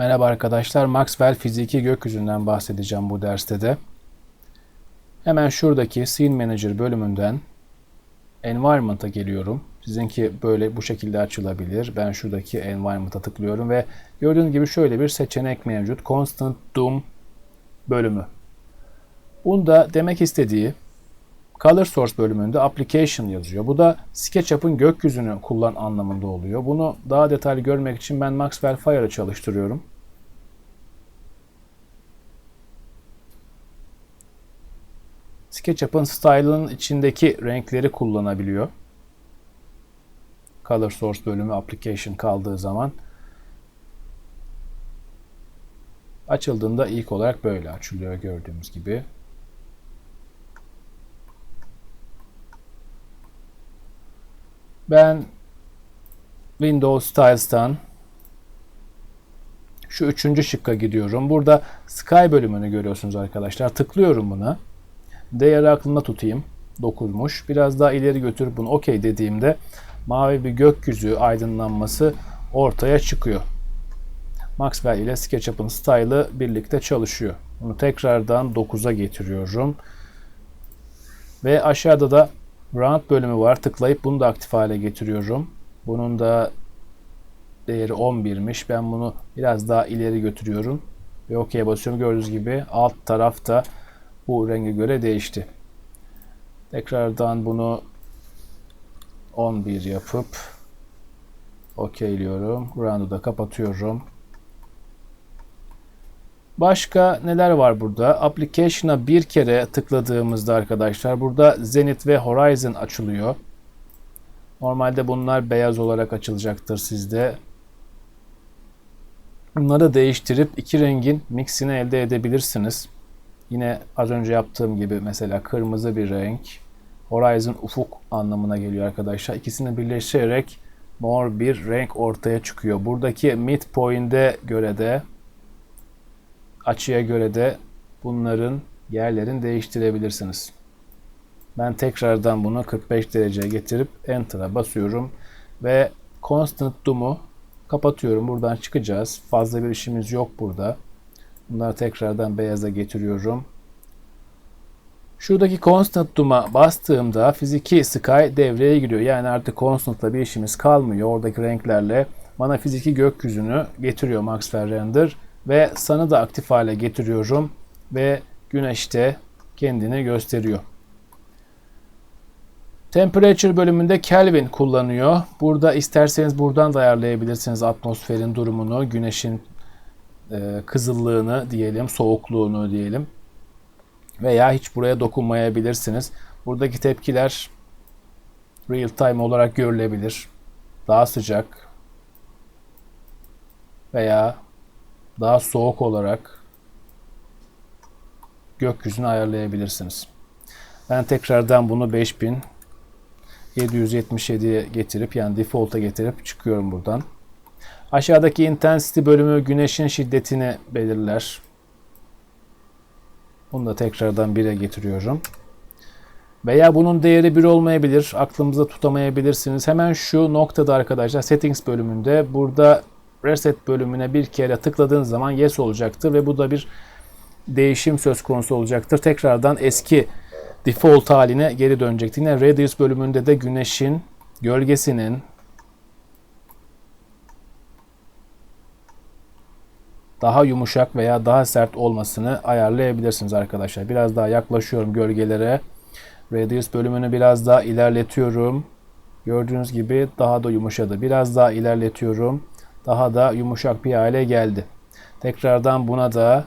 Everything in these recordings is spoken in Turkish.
Merhaba arkadaşlar, Maxwell fiziki gökyüzünden bahsedeceğim bu derste de. Hemen şuradaki Scene Manager bölümünden Environment'a geliyorum. Sizinki böyle bu şekilde açılabilir. Ben şuradaki Environment'a tıklıyorum ve gördüğünüz gibi şöyle bir seçenek mevcut. Constant Doom bölümü. Bunda demek istediği Color Source bölümünde Application yazıyor. Bu da SketchUp'ın gökyüzünü kullan anlamında oluyor. Bunu daha detaylı görmek için ben Maxwell Fire'ı çalıştırıyorum. SketchUp'ın style'ın içindeki renkleri kullanabiliyor. Color Source bölümü Application kaldığı zaman açıldığında ilk olarak böyle açılıyor gördüğümüz gibi. Ben Windows Styles'tan şu üçüncü şıkka gidiyorum. Burada Sky bölümünü görüyorsunuz arkadaşlar. Tıklıyorum buna. Değeri aklımda tutayım. 9'muş. Biraz daha ileri götürüp bunu OK dediğimde mavi bir gökyüzü aydınlanması ortaya çıkıyor. Maxwell ile SketchUp'ın style'ı birlikte çalışıyor. Bunu tekrardan 9'a getiriyorum. Ve aşağıda da Round bölümü var. Tıklayıp bunu da aktif hale getiriyorum. Bunun da değeri 11'miş. Ben bunu biraz daha ileri götürüyorum. Ve OK'ye basıyorum. Gördüğünüz gibi alt tarafta bu renge göre değişti. Tekrardan bunu 11 yapıp okeyliyorum. Round'u da kapatıyorum. Başka neler var burada? Application'a bir kere tıkladığımızda arkadaşlar burada Zenith ve Horizon açılıyor. Normalde bunlar beyaz olarak açılacaktır sizde. Bunları değiştirip iki rengin mixini elde edebilirsiniz. Yine az önce yaptığım gibi mesela kırmızı bir renk. Horizon ufuk anlamına geliyor arkadaşlar. İkisini birleştirerek mor bir renk ortaya çıkıyor. Buradaki midpoint'e göre de açıya göre de bunların yerlerini değiştirebilirsiniz. Ben tekrardan bunu 45 dereceye getirip Enter'a basıyorum ve Constant Doom'u kapatıyorum. Buradan çıkacağız. Fazla bir işimiz yok burada. Bunları tekrardan beyaza getiriyorum. Şuradaki Constant Doom'a bastığımda fiziki Sky devreye giriyor. Yani artık Constant'la bir işimiz kalmıyor. Oradaki renklerle bana fiziki gökyüzünü getiriyor Maxwell Render ve Sun'ı da aktif hale getiriyorum ve güneşte kendini gösteriyor. Temperature bölümünde Kelvin kullanıyor. Burada isterseniz buradan da ayarlayabilirsiniz atmosferin durumunu, güneşin e, kızıllığını diyelim, soğukluğunu diyelim. Veya hiç buraya dokunmayabilirsiniz. Buradaki tepkiler real time olarak görülebilir. Daha sıcak veya daha soğuk olarak gökyüzünü ayarlayabilirsiniz. Ben tekrardan bunu 5777'ye getirip yani default'a getirip çıkıyorum buradan. Aşağıdaki intensity bölümü güneşin şiddetini belirler. Bunu da tekrardan 1'e getiriyorum. Veya bunun değeri 1 olmayabilir. Aklımızda tutamayabilirsiniz. Hemen şu noktada arkadaşlar settings bölümünde burada reset bölümüne bir kere tıkladığınız zaman yes olacaktır ve bu da bir değişim söz konusu olacaktır. Tekrardan eski default haline geri dönecektir. Yine radius bölümünde de güneşin gölgesinin daha yumuşak veya daha sert olmasını ayarlayabilirsiniz arkadaşlar. Biraz daha yaklaşıyorum gölgelere. Radius bölümünü biraz daha ilerletiyorum. Gördüğünüz gibi daha da yumuşadı. Biraz daha ilerletiyorum daha da yumuşak bir hale geldi. Tekrardan buna da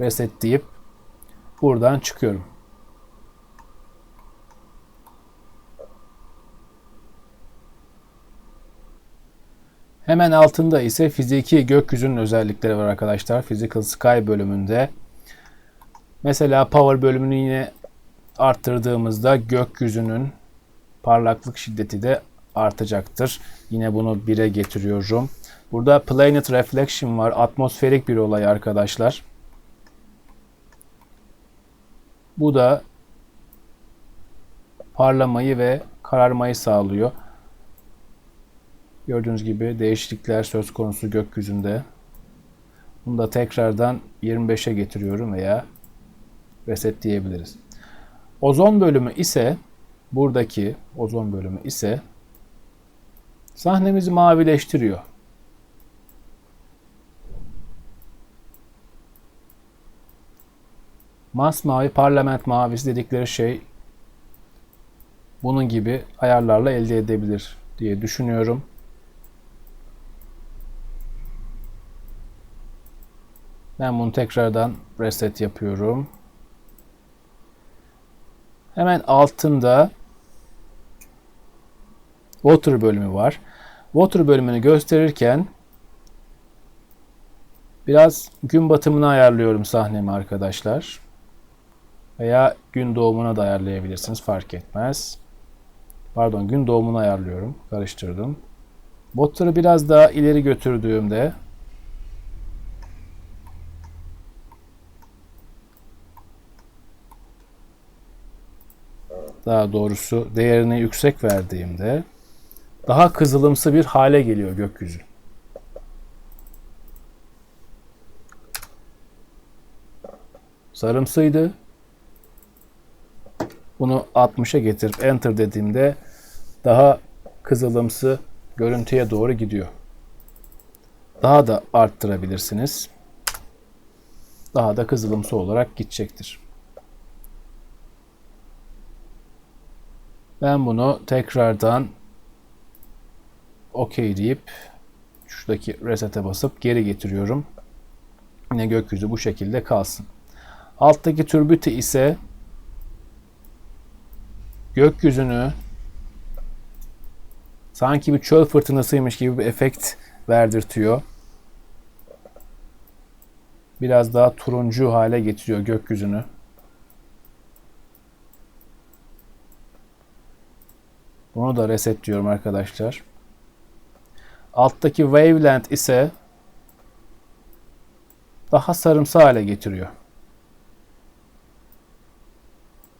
reset deyip buradan çıkıyorum. Hemen altında ise fiziki gökyüzünün özellikleri var arkadaşlar. Physical Sky bölümünde. Mesela Power bölümünü yine arttırdığımızda gökyüzünün parlaklık şiddeti de artacaktır. Yine bunu 1'e getiriyorum. Burada Planet Reflection var. Atmosferik bir olay arkadaşlar. Bu da parlamayı ve kararmayı sağlıyor. Gördüğünüz gibi değişiklikler söz konusu gökyüzünde. Bunu da tekrardan 25'e getiriyorum veya reset diyebiliriz. Ozon bölümü ise buradaki ozon bölümü ise sahnemizi mavileştiriyor. Masmavi parlament mavisi dedikleri şey bunun gibi ayarlarla elde edebilir diye düşünüyorum. Ben bunu tekrardan reset yapıyorum. Hemen altında Water bölümü var. Water bölümünü gösterirken biraz gün batımını ayarlıyorum sahnemi arkadaşlar. Veya gün doğumuna da ayarlayabilirsiniz fark etmez. Pardon gün doğumunu ayarlıyorum. Karıştırdım. Water'ı biraz daha ileri götürdüğümde daha doğrusu değerini yüksek verdiğimde daha kızılımsı bir hale geliyor gökyüzü. Sarımsıydı. Bunu 60'a getirip enter dediğimde daha kızılımsı görüntüye doğru gidiyor. Daha da arttırabilirsiniz. Daha da kızılımsı olarak gidecektir. Ben bunu tekrardan OK deyip şuradaki reset'e basıp geri getiriyorum. Yine gökyüzü bu şekilde kalsın. Alttaki türbütü ise gökyüzünü sanki bir çöl fırtınasıymış gibi bir efekt verdirtiyor. Biraz daha turuncu hale getiriyor gökyüzünü. Bunu da reset diyorum arkadaşlar. Alttaki wavelength ise daha sarımsı hale getiriyor.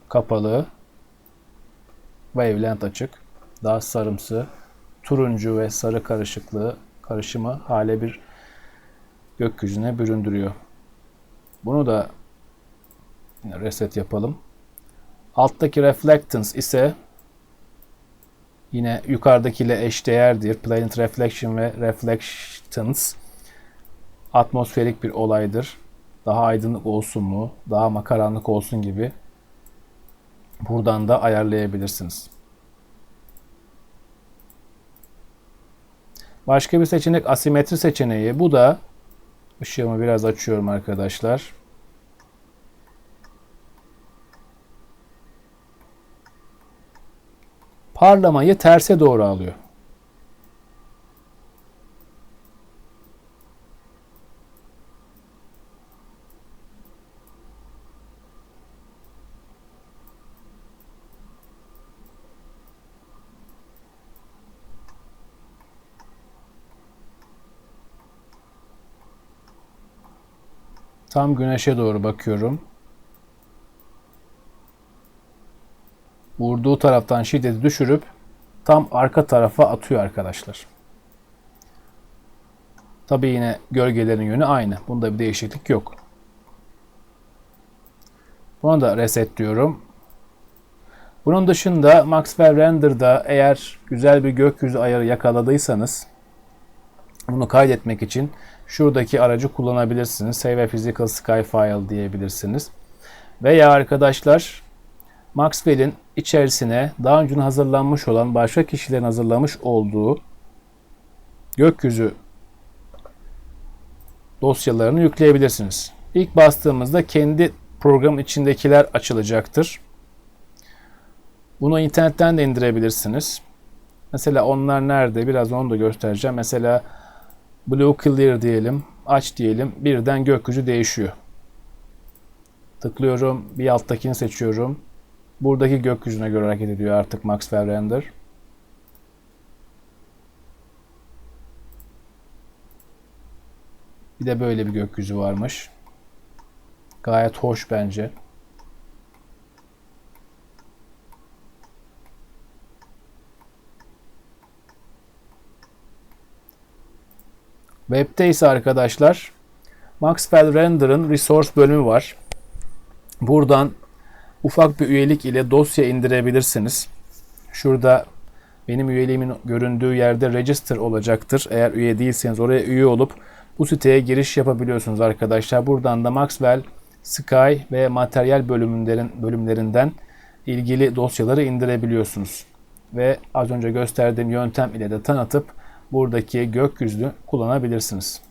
Kapalı. Wavelength açık. Daha sarımsı. Turuncu ve sarı karışıklığı karışımı hale bir gökyüzüne büründürüyor. Bunu da reset yapalım. Alttaki reflectance ise Yine yukarıdakiyle eşdeğerdir. Planet Reflection ve Reflectance atmosferik bir olaydır. Daha aydınlık olsun mu, daha makaranlık olsun gibi buradan da ayarlayabilirsiniz. Başka bir seçenek asimetri seçeneği. Bu da ışığımı biraz açıyorum arkadaşlar. Parlamayı terse doğru alıyor. Tam güneşe doğru bakıyorum. Vurduğu taraftan şiddeti düşürüp tam arka tarafa atıyor arkadaşlar. Tabi yine gölgelerin yönü aynı. Bunda bir değişiklik yok. Bunu da reset diyorum. Bunun dışında Maxwell Render'da eğer güzel bir gökyüzü ayarı yakaladıysanız bunu kaydetmek için şuradaki aracı kullanabilirsiniz. Save a Physical Sky File diyebilirsiniz. Veya arkadaşlar Maxwell'in içerisine daha önce hazırlanmış olan başka kişilerin hazırlamış olduğu gökyüzü dosyalarını yükleyebilirsiniz. İlk bastığımızda kendi programın içindekiler açılacaktır. Bunu internetten de indirebilirsiniz. Mesela onlar nerede? Biraz onu da göstereceğim. Mesela Blue Clear diyelim. Aç diyelim. Birden gökyüzü değişiyor. Tıklıyorum. Bir alttakini seçiyorum. Buradaki gökyüzüne göre hareket ediyor artık Maxwell Render. Bir de böyle bir gökyüzü varmış. Gayet hoş bence. Web'te arkadaşlar Maxwell Render'ın Resource bölümü var. Buradan ufak bir üyelik ile dosya indirebilirsiniz. Şurada benim üyeliğimin göründüğü yerde register olacaktır. Eğer üye değilseniz oraya üye olup bu siteye giriş yapabiliyorsunuz arkadaşlar. Buradan da Maxwell, Sky ve materyal bölümlerin bölümlerinden ilgili dosyaları indirebiliyorsunuz. Ve az önce gösterdiğim yöntem ile de tanıtıp buradaki gökyüzünü kullanabilirsiniz.